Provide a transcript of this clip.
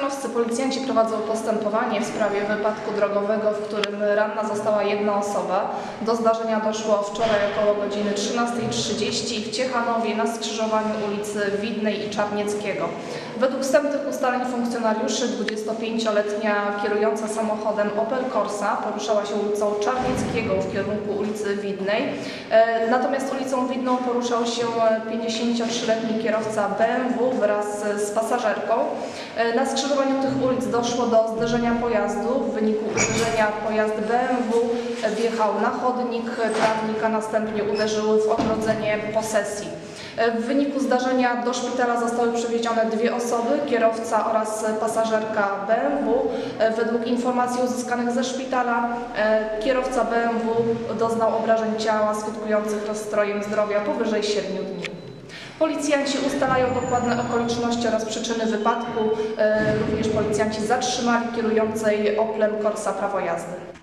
Koscy policjanci prowadzą postępowanie w sprawie wypadku drogowego, w którym ranna została jedna osoba. Do zdarzenia doszło wczoraj około godziny 13.30 w Ciechanowie na skrzyżowaniu ulicy Widnej i Czarnieckiego. Według wstępnych ustaleń funkcjonariuszy 25-letnia kierująca samochodem Opel Corsa poruszała się ulicą Czarnieckiego w kierunku ulicy Widnej. E, Natomiast ulicą Widną poruszał się 53-letni kierowca BMW wraz z pasażerką. E, Na skrzyżowaniu tych ulic doszło do zderzenia pojazdu. W wyniku uderzenia pojazd BMW wjechał na chodnik trawnik, a następnie uderzył w ogrodzenie posesji. W wyniku zdarzenia do szpitala zostały przewiezione dwie osoby, kierowca oraz pasażerka BMW. Według informacji uzyskanych ze szpitala e, kierowca BMW doznał obrażeń ciała skutkujących rozstrojem zdrowia powyżej 7 dni. Policjanci ustalają dokładne okoliczności oraz przyczyny wypadku. E, Również policjanci zatrzymali kierującej Oplem Corsa prawo jazdy.